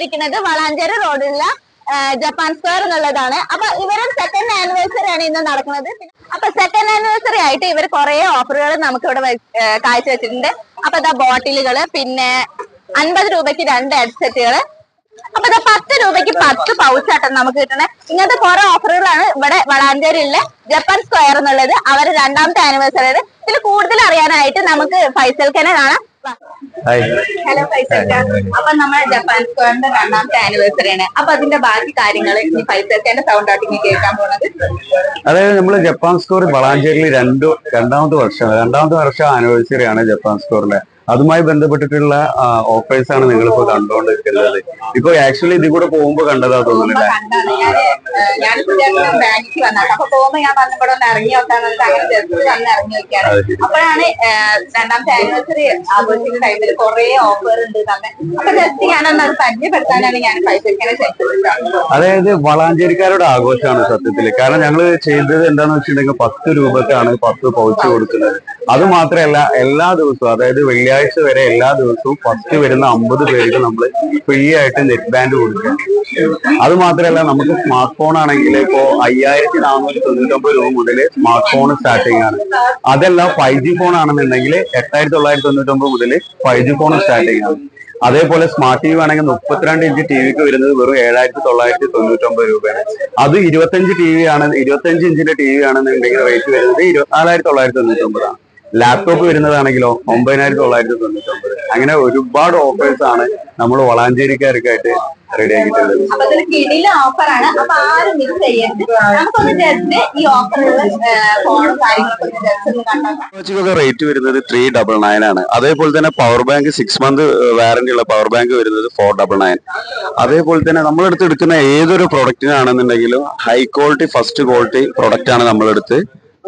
വന്നിരിക്കുന്നത് വളാഞ്ചേരി റോഡിലുള്ള Japan square എന്നുള്ളതാണ്. അപ്പൊ ഇവരെ സെക്കൻഡ് ആനിവേഴ്സറി ആണ് ഇന്ന് നടക്കുന്നത്. അപ്പൊ സെക്കൻഡ് ആനിവേഴ്സറി ആയിട്ട് ഇവർ കുറെ ഓഫറുകൾ നമുക്ക് ഇവിടെ കാഴ്ചവെച്ചിട്ടുണ്ട്. അപ്പൊ ഇതാ ബോട്ടിലുകൾ പിന്നെ അൻപത് രൂപയ്ക്ക് രണ്ട് ഹെഡ്സെറ്റുകൾ അപ്പൊ ഇതാ പത്ത് രൂപയ്ക്ക് പത്ത് പൗച്ചാട്ടം നമുക്ക് കിട്ടണേ ഇങ്ങനത്തെ കുറെ ഓഫറുകളാണ് ഇവിടെ വളാഞ്ചേരിയിലെ ജപ്പാൻ സ്ക്വയർ എന്നുള്ളത്. അവരുടെ രണ്ടാമത്തെ ആനിവേഴ്സറി ഇതിൽ കൂടുതൽ അറിയാനായിട്ട് നമുക്ക് ഫൈസൽക്കനെ കാണാം. ഹലോ ഫൈസൽക്ക അപ്പൊ നമ്മുടെ ജപ്പാൻ സ്ക്വയറിന്റെ രണ്ടാമത്തെ ആനിവേഴ്സറി ആണ്. അപ്പൊ അതിന്റെ ബാക്കി കാര്യങ്ങൾ ഇനി ഫൈസൽക്കന്റെ സൗണ്ട് ഔട്ടിങ് കേൾക്കാൻ പോണത്. അതായത് നമ്മൾ ജപ്പാൻ സ്കോർ വളാഞ്ചേരിയിൽ രണ്ടു രണ്ടാമത്തെ വർഷം രണ്ടാമത്തെ വർഷം ആനിവേഴ്സറി ആണ് ജപ്പാൻ സ്കോറിന്റെ അതുമായി ബന്ധപ്പെട്ടിട്ടുള്ള ഓഫേഴ്സ് ആണ് നിങ്ങൾ ഇപ്പൊ കണ്ടുകൊണ്ടിരിക്കുന്നത്. ഇപ്പൊ ആക്ച്വലി ഇതിൽ കൂടെ പോകുമ്പോ കണ്ടതാ തോന്നുന്നില്ല അപ്പോഴാണ് രണ്ടാമത്തെ ആനിവേഴ്സറി ആഘോഷിക്കുന്ന ടൈമിൽ കുറെ ഓഫർ ഉണ്ട് തന്നെ അപ്പൊ ജസ്റ്റ് ഞാനൊന്ന് അത് പരിചയപ്പെടുത്താനാണ് ഞാൻ അതായത് വളാഞ്ചേരിക്കാരുടെ ആഘോഷമാണ് സത്യത്തിൽ. കാരണം ഞങ്ങൾ ചെയ്തത് എന്താന്ന് വെച്ചിട്ടുണ്ടെങ്കിൽ പത്ത് രൂപക്കാണ് പത്ത് പൗച്ച് കൊടുക്കുന്നത്. അത് മാത്രമല്ല എല്ലാ ദിവസവും അതായത് വെള്ളിയാഴ്ച വരെ എല്ലാ ദിവസവും ഫസ്റ്റ് വരുന്ന അമ്പത് പേർക്ക് നമ്മൾ ഫ്രീ ആയിട്ട് നെറ്റ് ബാൻഡ് കൊടുക്കും. അത് മാത്രമല്ല നമുക്ക് സ്മാർട്ട് ഫോൺ ആണെങ്കിൽ ഇപ്പോ അയ്യായിരത്തി നാനൂറ്റി തൊണ്ണൂറ്റൊമ്പത് രൂപ മുതൽ സ്മാർട്ട് ഫോൺ സ്റ്റാർട്ടിംഗ് ആണ് അതല്ല ഫൈവ് ജി ഫോൺ ആണെന്നുണ്ടെങ്കിൽ എട്ടായിരത്തി തൊള്ളായിരത്തി തൊണ്ണൂറ്റൊമ്പത് മുതൽ ഫൈവ് ജി ഫോൺ സ്റ്റാർട്ടിംഗ് ആണ് അതേപോലെ സ്മാർട്ട് ടി വി ആണെങ്കിൽ മുപ്പത്തിരണ്ട് ഇഞ്ച് ടി വിക്ക് വരുന്നത് വെറും ഏഴായിരത്തി തൊള്ളായിരത്തി തൊണ്ണൂറ്റൊമ്പത് രൂപയാണ്. അത് ഇരുപത്തഞ്ച് ടി വി ആണ് ഇരുപത്തഞ്ച് ഇഞ്ചിന്റെ ടി വി ആണെന്നുണ്ടെങ്കിൽ റേറ്റ് വരുന്നത് ഇരുപത്തിനാലായിരത്തി തൊള്ളായിരത്തി തൊണ്ണൂറ്റൊമ്പതാണ് ലാപ്ടോപ്പ് വരുന്നതാണെങ്കിലോ ഒമ്പതിനായിരത്തി തൊള്ളായിരത്തി തൊണ്ണൂറ്റി ഒമ്പത് അങ്ങനെ ഒരുപാട് ഓഫേഴ്സ് ആണ് നമ്മൾ വളാഞ്ചേരിക്കാർക്കായിട്ട് റെഡി ആക്കിയിട്ടുള്ളത്. അപ്പൊ അതൊരു കിടില ഓഫറാണ് അപ്പൊ ആരും മിസ് ചെയ്യരുത്. നമുക്കൊന്ന് ജസ്റ്റ് ഈ ഓഫറുള്ള ഫോണും കാര്യങ്ങളൊക്കെ ഒന്ന് ജസ്റ്റ് ഒന്ന് കണ്ടോക്കാം വാച്ചിക്കൊക്കെ റേറ്റ് വരുന്നത് ത്രീ ഡബിൾ നയൻ ആണ്. അതേപോലെ തന്നെ power bank six month warranty ഉള്ള പവർ ബാങ്ക് വരുന്നത് ഫോർ ഡബിൾ നയൻ അതേപോലെ തന്നെ നമ്മളെടുത്ത് എടുക്കുന്ന ഏതൊരു പ്രൊഡക്റ്റിനാണെന്നുണ്ടെങ്കിലും high quality first quality product ആണ് നമ്മളെടുത്ത്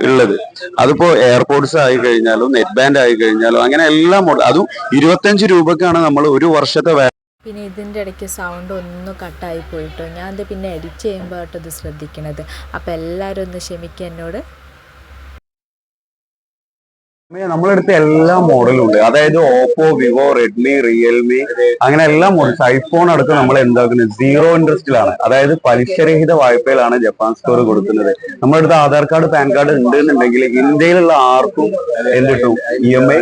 ഉള്ളത്. അതിപ്പോ എയർപോർട്സ് ആയി കഴിഞ്ഞാലും നെറ്റ് ബാൻഡ് ആയി കഴിഞ്ഞാലും അങ്ങനെ എല്ലാം. അതും ഇരുപത്തഞ്ച് രൂപക്കാണ് നമ്മൾ ഒരു വർഷത്തെ പിന്നെ ഇതിന്റെ ഇടയ്ക്ക് സൗണ്ട് ഒന്ന് കട്ടായി പോയിട്ടോ. ഞാൻ ഇത് പിന്നെ എഡിറ്റ് ഇത് ശ്രദ്ധിക്കണത്. അപ്പോൾ എല്ലാവരും ഒന്ന് ക്ഷമിക്കുക എന്നോട്. നമ്മളെടുത്ത എല്ലാ മോഡലും ഉണ്ട്. അതായത് ഓപ്പോ വിവോ റെഡ്മി റിയൽമി അങ്ങനെ എല്ലാ മോഡൽസ് ഐഫോൺ അടുത്ത് നമ്മൾ എന്താക്കുന്നത്? സീറോ ഇൻട്രസ്റ്റിലാണ് അതായത് പലിശരഹിത വായ്പയിലാണ് ജപ്പാൻ സ്റ്റോർ കൊടുക്കുന്നത്. നമ്മളെടുത്ത് ആധാർ കാർഡ് പാൻ കാർഡ് ഉണ്ട് എന്നുണ്ടെങ്കിൽ ഇന്ത്യയിലുള്ള ആർക്കും എന്ത് കിട്ടും? ഇ എം ഐ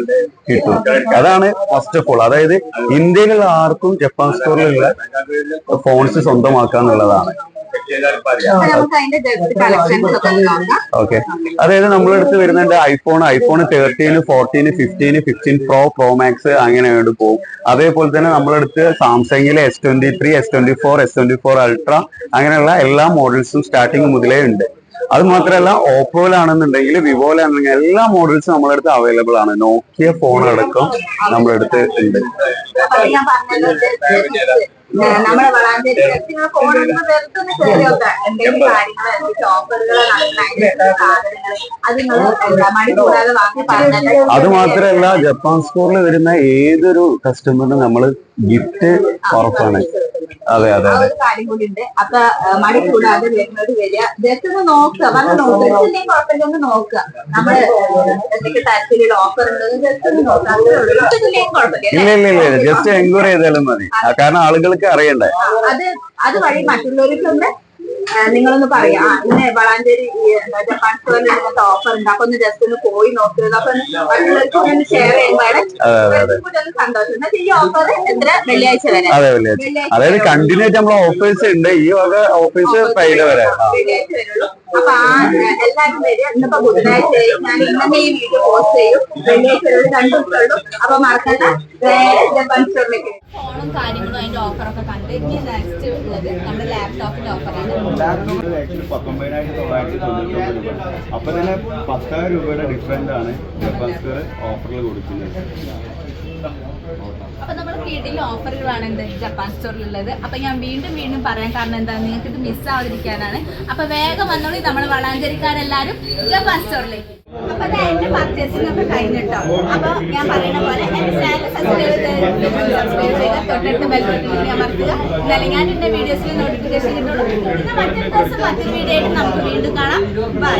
കിട്ടും. അതാണ് ഫസ്റ്റ് ഓഫ് ഓൾ അതായത് ഇന്ത്യയിലുള്ള ആർക്കും ജപ്പാൻ സ്റ്റോറിലുള്ള ഫോൺസ് സ്വന്തമാക്കാന്നുള്ളതാണ്. ഓക്കെ. അതായത് നമ്മളെടുത്ത് വരുന്നുണ്ട് iPhone iPhone thirteen fourteen fifteen fifteen pro pro max അങ്ങനെ വേണ്ടി പോകും. അതേപോലെ തന്നെ നമ്മളെടുത്ത് സാംസങ്ങിലെ S twenty three S twenty four S twenty four ultra അങ്ങനെയുള്ള എല്ലാ മോഡൽസും സ്റ്റാർട്ടിങ് മുതലേ ഉണ്ട്. അത് മാത്രമല്ല ഓപ്പോയിലാണെന്നുണ്ടെങ്കിൽ വിവോയിലാണെന്നുണ്ടെങ്കിൽ എല്ലാ മോഡൽസും നമ്മളടുത്ത് അവൈലബിൾ ആണ്. നോക്കിയ ഫോൺ അടക്കം നമ്മളടുത്ത് ഉണ്ട്. അപ്പൊ അത് മാത്രല്ല നമ്മുടെ ജപ്പാൻ സ്കോറിൽ വരുന്ന ഏതൊരു കസ്റ്റമറിനും നമ്മൾ ഗിഫ്റ്റ് ഉറപ്പാണ്. അതെ അതെ ആ അതെ. കാര്യം കൂടി ഉണ്ട് അപ്പൊ ആ, മടി കൂടാതെ വരുന്നത് വരിക. ജസ്റ്റ് ഒന്ന് നോക്കുക. വന്ന് നോക്കുക എന്തെങ്കിലും കുഴപ്പമില്ല. ഒന്ന് നോക്കുക. നമ്മൾ എന്തൊക്കെ തരത്തിലുള്ള ഓഫർ ഉള്ളത് ജസ്റ്റ് ഒന്ന് നോക്കുക. അത്രേ ഉള്ളൂ. കുഴപ്പമില്ല ഇല്ല ഇല്ല ഇല്ല ജസ്റ്റ് എൻക്വയറി ചെയ്താലും മതി. കാരണം ആളുകൾക്ക് അറിയണ്ടേ? അത് അത് വഴി മറ്റുള്ളവർക്കൊന്ന് ആ, നിങ്ങളൊന്ന് പറയാ. ഇന്ന് വളാഞ്ചേരി ജപ്പാൻ സ്റ്റോറിൽ ഇങ്ങനത്തെ ഓഫർ ഉണ്ട്. അപ്പൊ ഒന്ന് ജസ്റ്റ് ഒന്ന് പോയി നോക്കുക അപ്പൊ മറ്റുള്ളവർക്ക് ഒന്ന് ഷെയർ ഒന്ന് സന്തോഷം. ഈ ഓഫർ എത്ര? വെള്ളിയാഴ്ച വരെ. അതായത് കണ്ടിന്യൂ ആയിട്ട് നമ്മളെ ഓഫേഴ്സ് ഉണ്ട്. ഈ വക ഓഫേഴ്സ് ഫ്രൈഡേ വരെ. ആ. വെള്ളിയാഴ്ച വരുള്ളൂ അപ്പൊ ആ എല്ലാവരും വരിക. ഇന്നിപ്പോ ബുധനാഴ്ച ഞാൻ ഇന്നെ ഈ വീഡിയോ പോസ്റ്റ് ചെയ്യും. വെള്ളിയാഴ്ച വരെ രണ്ട് ദിവസമുള്ളൂ അപ്പൊ മറക്കണ്ട. ജപ്പാൻ സ്റ്റോറിലേക്ക് ഫോണും കാര്യങ്ങളും അതിന്റെ ഓഫറൊക്കെ കണ്ട് ഇനി നെക്സ്റ്റ് ഉള്ളത് നമ്മുടെ ലാപ്ടോപ്പിന്റെ ഓഫറാണ് അപ്പൊ തന്നെ പത്തായിരം രൂപയുടെ ഡിഫറന്റ് ആണ് ഓഫറിൽ കൊടുക്കുന്നത് അപ്പൊ നമ്മൾ കീഴിൽ ഓഫറുകളാണ് എന്ത് ജപ്പാൻ സ്റ്റോറിലുള്ളത്. അപ്പൊ ഞാൻ വീണ്ടും വീണ്ടും പറയാൻ കാരണം എന്താ നിങ്ങൾക്ക് ഇത് മിസ് ആവാതിരിക്കാനാണ്. അപ്പൊ വേഗം വന്നോളി. നമ്മൾ വളാഞ്ചേരിക്കാരെല്ലാരും ജപ്പാൻ സ്റ്റോറിലേക്ക്. അപ്പൊ അത് എന്റെ പർച്ചേസിംഗ് ഒക്കെ കഴിഞ്ഞിട്ടോ. അപ്പൊ ഞാൻ പറയുന്ന പോലെ തൊട്ടടുത്ത് ഞാൻ വീഡിയോസിൽ നോട്ടിഫിക്കേഷൻ കിട്ടുള്ളൂ മറ്റൊരു ദിവസം മറ്റൊരു വീഡിയോ ആയിട്ട് നമുക്ക് വീണ്ടും കാണാം. ബൈ